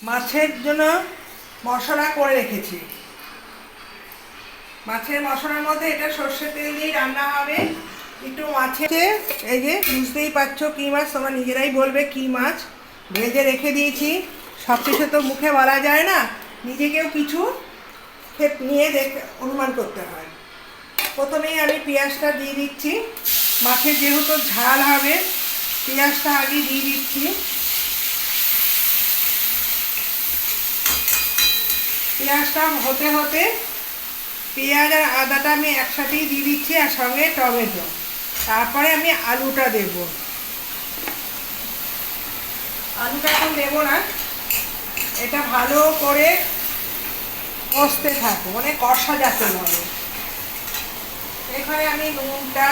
মাছের জন্য মশলা করে রেখেছি। মাছের মশলার মধ্যে এটা সর্ষে তেল দিয়ে রান্না হবে। একটু মাছের এই যে বুঝতেই পারছ কী মাছ, তোমরা নিজেরাই বলবে কী মাছ। ভেজে রেখে দিয়েছি। সব কিছু তো মুখে বলা যায় না। নিজেকেও কিছু নিয়ে দেখে, অনুমান করতে হয়। প্রথমেই আমি পেঁয়াজটা দিয়ে দিচ্ছি। মাছের যেহেতু ঝাল হবে, পেঁয়াজটা আগে দিয়ে দিচ্ছি। পেঁয়াজটা হতে হতে পেঁয়াজ আর আদাটা আমি একসাথেই দিয়ে দিচ্ছি আর সঙ্গে টমেটো। তারপরে আমি আলুটা দেব। আলুটা এখন দেবো না। এটা ভালো করে কষতে থাকো মানে কষা যাতে বলে এখানে আমি নুনটা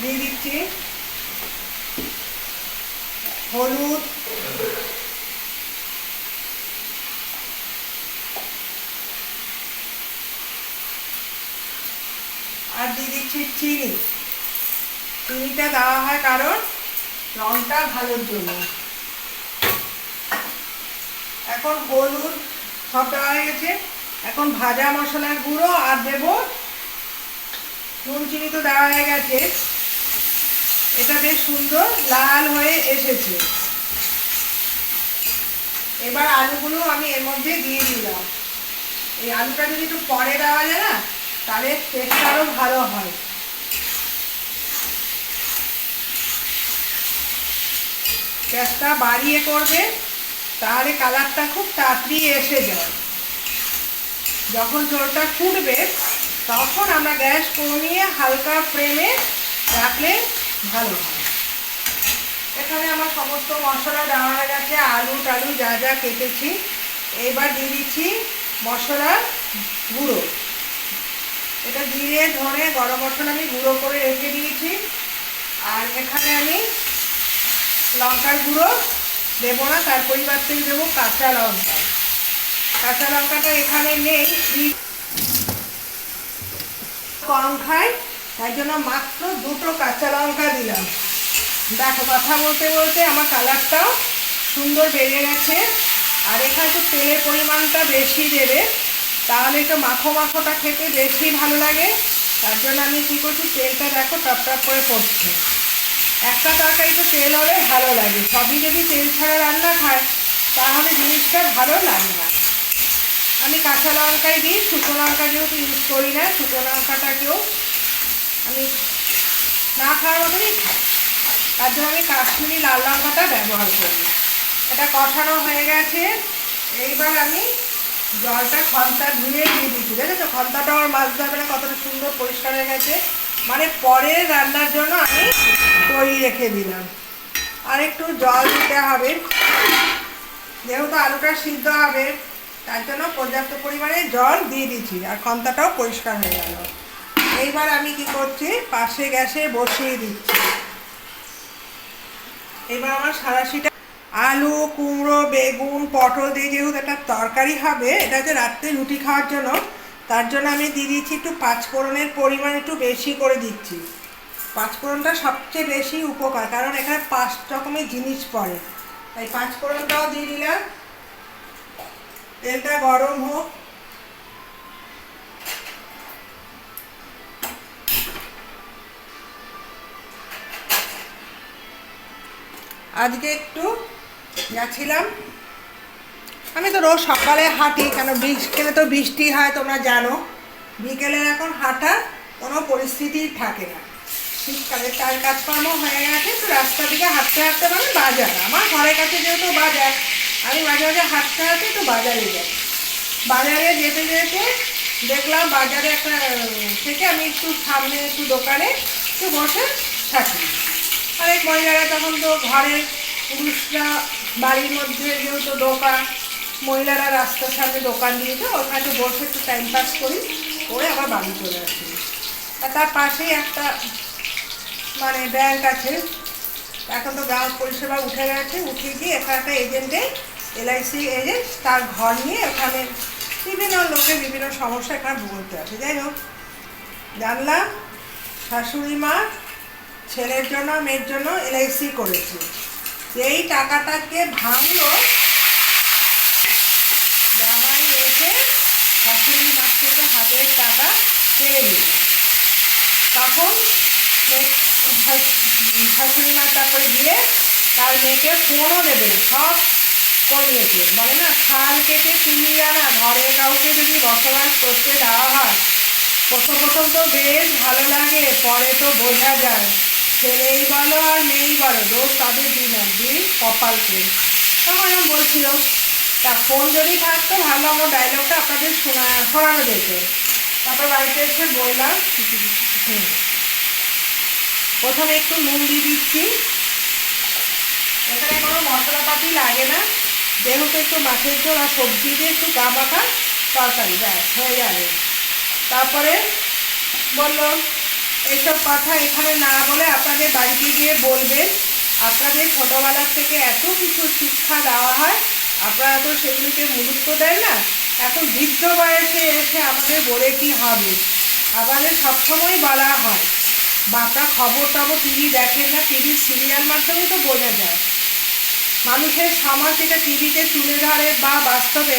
দিয়ে দিচ্ছি। হলুদ আর দিয়ে দিচ্ছি চিনি। চিনিটা দেওয়া হয় কারণ রংটা ভালোর জন্য। এখন হলুদ সব দেওয়া হয়ে গেছে। এখন ভাজা মশলার গুঁড়ো আর দেব নুন চিনি তো দেওয়া হয়ে গেছে। এটা বেশ সুন্দর লাল হয়ে এসেছে। এবার আলুগুলো আমি এর মধ্যে দিয়ে দিলাম। এই আলুটা যদি একটু পরে দেওয়া যায় না তাহলে টেস্ট আরও ভালো হয়। গ্যাসটা বাড়িয়ে করবে, তাহলে কালারটা খুব তাড়াতাড়ি এসে যায়। যখন ঝোলটা ফুটবে, তখন আমরা গ্যাস কমিয়ে হালকা ফ্লেমে রাখলে ভালো হয়। এখানে আমার সমস্ত মশলা দেওয়া হয়ে গেছে, আলু টালু যা যা কেটেছি, এবার দিয়ে দিচ্ছি মশলার গুঁড়ো। এটা জিরে ধরে গরম মশলা আমি গুঁড়ো করে রেখে দিয়েছি। আর এখানে আমি লঙ্কার গুঁড়ো দেবো না, তার পরিবর্তে দেবো কাঁচা লঙ্কা। কাঁচা লঙ্কাটা এখানে নেই কম খায় তাই জন্য মাত্র দুটো কাঁচা লঙ্কা দিলাম। দেখো, কথা বলতে বলতে আমার কালারটাও সুন্দর বেড়ে গেছে। আর এখানে একটু তেলের পরিমাণটা বেশি দেবে। তাহলে একটু মাখো মাখোটা খেতে বেশি ভালো লাগে। তার জন্য আমি কী করছি, তেলটা দেখো টপ টপ করে পড়ছে। একটা তরকারিতে তেল হলে ভালো লাগে। সবই যদি তেল ছাড়া রান্না খায় তাহলে জিনিসটা ভালো লাগে না। আমি কাঁচা লঙ্কাই দিই, শুকনো লঙ্কা যেহেতু ইউজ করি না, শুকনো লঙ্কাটাকেও আমি না খাওয়ার মতনই খাই। তার জন্য আমি কাশ্মীরি লাল লঙ্কাটা ব্যবহার করি। এটা কষানো হয়ে গেছে। এইবার আমি জলটা খন্তা ধুয়ে দিয়ে দিচ্ছি দেখেছ? খন্তাটা আমার মাছ ধরবে না কতটা সুন্দর পরিষ্কার হয়ে গেছে। মানে পরে রান্নার জন্য আমি তৈরি রেখে দিলাম। আর একটু জল দিতে হবে। যেহেতু আলুটা সিদ্ধ হবে তার জন্য পর্যাপ্ত পরিমাণে জল দিয়ে দিচ্ছি আর খন্তাটাও পরিষ্কার হয়ে গেল। এইবার আমি কি করছি? পাশে গ্যাসে বসিয়ে দিচ্ছি। এবার আমার সারাশিটা আলু, কুমড়ো, বেগুন, পটল দিয়ে যেহেতু একটা তরকারি হবে, এটা হচ্ছে রাত্রে রুটি খাওয়ার জন্য, তার জন্য আমি দিয়ে দিচ্ছি একটু পাঁচফোড়নের পরিমাণ একটু বেশি করে দিচ্ছি। পাঁচফোড়নটা সবচেয়ে বেশি উপকার, কারণ এখানে পাঁচ রকমের জিনিস পড়ে। তাই পাঁচফোড়নটাও দিয়ে দিলাম। তেলটা গরম হোক। আজকে একটু যাচ্ছিলাম আমি তো রোজ সকালে হাঁটি, কেন বিকেলে তো বৃষ্টি হয় তোমরা জানো। বিকেলের এখন হাঁটার কোনো পরিস্থিতি থাকে না। শীতকালে তার কাজকর্ম হয়ে গেছে, তো রাস্তা দিকে হাঁটতে হাঁটতে মানে বাজার। আমার ঘরের কাছে যেহেতু বাজার, আমি মাঝে মাঝে হাঁটতে হাঁটতে তো বাজারে যাই। বাজারে যেতে যেতে দেখলাম বাজারে একটা, থেকে আমি একটু সামনে একটু দোকানে একটু বসে থাকি। অনেক মহিলারা তখন তো ঘরের পুরুষরা বাড়ির মধ্যে যেহেতু দোকান, মহিলারা রাস্তার সামনে দোকান দিয়েছে ওখানে বসে একটু টাইম পাস করি, করে আবার বাড়ি চলে আসি। আর তার পাশেই একটা মানে ব্যাংক আছে। এখন তো গ্রাহক পরিষেবা উঠে গেছে, উঠে গিয়ে এখানে একটা এজেন্টে এলআইসি এজেন্ট তার ঘর নিয়ে ওখানে বিভিন্ন লোকের বিভিন্ন সমস্যা এখানে বলতে আছে যাই হোক, জানলাম, শাশুড়ি মা ছেলের জন্য, মেয়ের জন্য এলআইসি করেছে। এই টাকাটাকে ভাঙলো জামাই এসে শাশুড়ি মাছ থেকে হাতের টাকা কেড়ে নিল। তখন শাশুড়ি মা তারপরে গিয়ে তার মেয়েকে ফোনও দেবে না, সব কমিয়েছে বলে না খাল কেটে চিনিয়ে আনা ঘরে কাউকে যদি বসবাস করতে দেওয়া হয়। প্রথম প্রথম তো বেশ ভালো লাগে পরে তো বোঝা যায়। ছেলেই বলো আর মেয়েই বলো দোষ তাদের দিন আর দিন কপালকে। তখন আমি বলছিল, তা ফোন যদি থাকতো, ভালো আমার ডায়লগটা আপনাদের শোনা শোনানো যেত। তারপর বাড়িতে এসে বললাম হুম প্রথমে একটু নুন দিয়ে দিচ্ছি। এখানে কোনো মশলাপাতি লাগে না। যেহেতু একটু মাছের ঝোল আর সবজি দিয়ে একটু গা মাখা তরকারি, ব্যাস, হয়ে যাবে তারপরে বলল এইসব কথা এখানে না বলে আপনাদের বাড়িতে গিয়ে বলবেন। আপনাদের ছোটোবেলার থেকে এত কিছু শিক্ষা দেওয়া হয়, আপনারা তো সেগুলিকে গুরুত্ব দেন না। এখন বৃদ্ধ বয়সে এসে আমাদের বলে কি হবে? আমাদের সবসময় বলা হয়, বাপরা খবর টবর টিভি দেখেন না টিভির সিরিয়াল মাধ্যমেই তো বোঝা যায়। মানুষের সমাজ এটা টিভিতে তুলে ধরে বা বাস্তবে।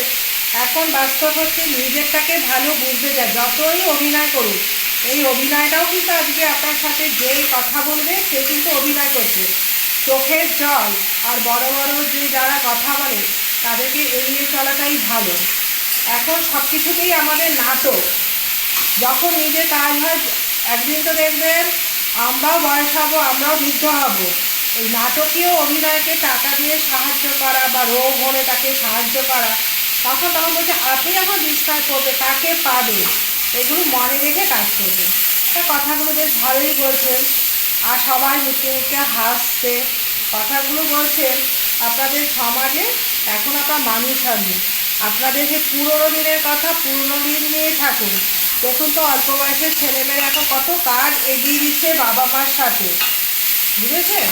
এখন বাস্তব হচ্ছে নিজেরটাকে ভালো বুঝতে যায় যতই অভিনয় করুক। এই অভিনয়টাও কিন্তু আজকে আপনার সাথে যেই কথা বলবে, সে কিন্তু অভিনয় করছে। চোখের জল আর বড় বড় যে যারা কথা বলে, তাদেরকে এড়িয়ে চলাটাই ভালো। এখন সব কিছুতেই আমাদের নাটক। যখন নিজে কাজ হয় একদিন তো দেখবেন আমরাও বয়স হব, আমরাও বৃদ্ধ হব। এই নাটকীয় অভিনয়কে টাকা দিয়ে সাহায্য করা বা রোগ হলে তাকে সাহায্য করা, তখন তখন বলছে, আপনি যখন ডিসকাস করবে তাকে পাবে? এগুলো মনে রেখে কাজ করবে। তা কথাগুলো বেশ ভালোই বলছেন। আর সবাই মুখে মুখে হাসছে। কথাগুলো বলছেন, আপনাদের সমাজে এখন আপনার মানুষ হবে আপনাদের যে পুরোনো দিনের কথা, পুরোনো দিন নিয়ে থাকুন। দেখুন তো অল্প বয়সের ছেলেমেয়েরা এখন কত কাজ এগিয়ে দিচ্ছে বাবা মার সাথে। বুঝেছেন?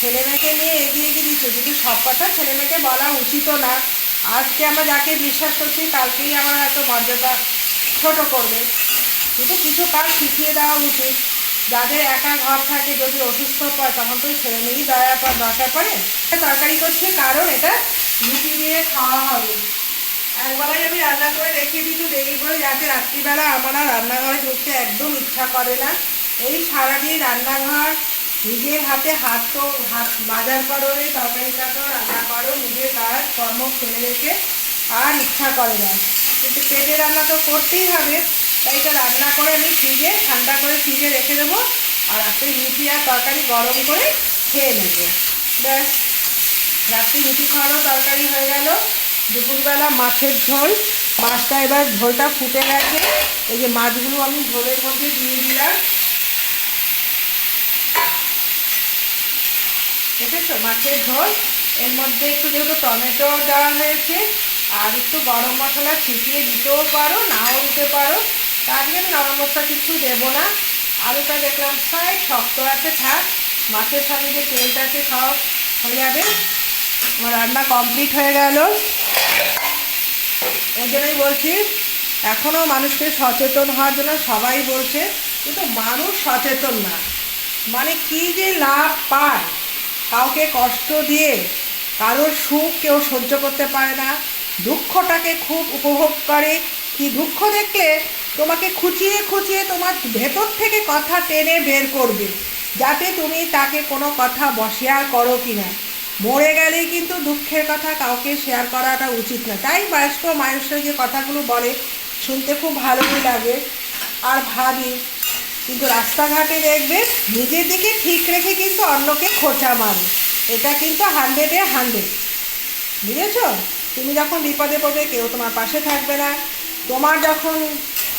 ছেলে মেয়েকে নিয়ে এগিয়ে এগিয়ে দিচ্ছে। কিন্তু সব কথা ছেলে মেয়েকে বলা উচিতও না। আজকে আমরা যাকে বিশ্বাস করছি, কালকেই আমার এত মর্যাদা ছোট করবে। কিন্তু কিছু কাজ শিখিয়ে দেওয়া উচিত। যাদের একা ঘর থাকে, যদি অসুস্থ পায় তখন তো ছেলে মেয়েই দয়া দরকার পড়ে। তরকারি করছি কারণ এটা রুটি দিয়ে খাওয়া হবে। একবেলায় আমি রান্না করে রেখে দিই দেরি করে যাতে রাত্রিবেলা আমার আর রান্নাঘরে ঢুকতে একদম ইচ্ছা করে না। এই সারাদিন রান্নাঘর, নিজের হাতে হাত তো, হাত বাজার করো রে তরকারি কাটো রান্না করো, নিজের কাজ কর্ম ফেলে রেখে আর ইচ্ছা করে না। কিন্তু পেটে রান্না তো করতেই হবে। তাই এটা রান্না করে আমি ফ্রিজে, ঠান্ডা করে ফ্রিজে রেখে দেবো। আর রাত্রে রুটি আর তরকারি গরম করে খেয়ে নেব। ব্যাস, রাত্রে রুটি খাওয়ানো তরকারি হয়ে গেল। দুপুরবেলা মাছের ঝোল। মাছটা এবার ঝোলটা ফুটে গেছে। এই যে মাছগুলো আমি ঝোলের মধ্যে দিয়ে দিলাম। দেখেছ? মাছের ঝোল। এর মধ্যে একটু যেহেতু টমেটো দেওয়া হয়েছে আর একটু গরম মশলা ছিটিয়ে দিতেও পারো, নাও দিতে পারো। তার জন্য গরম মশলা কিছু দেবো না। আলুটা দেখলাম প্রায় শক্ত আছে, থাক। মাছের সঙ্গে যে তেলটা আছে, সব হয়ে যাবে। আমার রান্না কমপ্লিট হয়ে গেল। এই জন্যই বলছি এখনও মানুষকে সচেতন হওয়ার জন্য সবাই বলছে, কিন্তু মানুষ সচেতন না। মানে কি যে লাভ পায়? কাউকে কষ্ট দিয়ে, কারোর সুখ কেউ সহ্য করতে পারে না। দুঃখটাকে খুব উপভোগ করে। কি দুঃখ দেখলে? তোমাকে খুঁচিয়ে খুঁচিয়ে তোমার ভেতর থেকে কথা টেনে বের করবে। যাতে তুমি তাকে কোনো কথা শেয়ার করো কি না মরে গেলেই কিন্তু দুঃখের কথা কাউকে শেয়ার করাটা উচিত না। তাই বয়স্ক মানুষরা যে কথাগুলো বলে, শুনতে খুব ভালোই লাগে। আর ভাবি, কিন্তু রাস্তাঘাটে দেখবে, নিজের দিকে ঠিক রেখে কিন্তু অন্যকে খোঁচা মারে। এটা কিন্তু হান্ড্রেডে হান্ড্রেড বুঝেছ? তুমি যখন বিপদে পড়বে, কেউ তোমার পাশে থাকবে না। তোমার যখন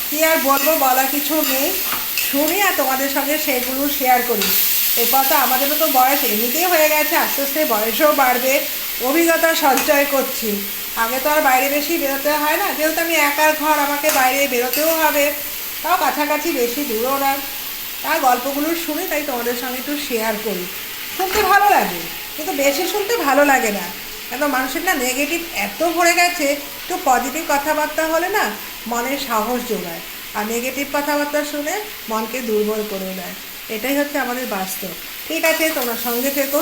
কী আর বলব বলা কিছু নেই। শুনি আর তোমাদের সঙ্গে সেগুলো শেয়ার করি। এরপর তো আমাদেরও তো বয়স এমনিতেই হয়ে গেছে, আস্তে আস্তে বয়সও বাড়বে। অভিজ্ঞতা সঞ্চয় করছি। আগে তো আর বাইরে বেশি বেরোতে হয় না, যেহেতু আমি একার ঘর, আমাকে বাইরে বেরোতেও হবে। তাও কাছাকাছি বেশি দূরও না। তার গল্পগুলো শুনি, তাই তোমাদের সঙ্গে একটু শেয়ার করি। শুনতে ভালো লাগে, কিন্তু বেশি শুনতে ভালো লাগে না। কেন মানুষের না নেগেটিভ এত ভরে গেছে তো পজিটিভ কথাবার্তা হলে না মনে সাহস জোগায় আর নেগেটিভ কথাবার্তা শুনে মনকে দুর্বল করে দেয়। এটাই হচ্ছে আমাদের বাস্তব। ঠিক আছে, তোমরা সঙ্গে থেকো।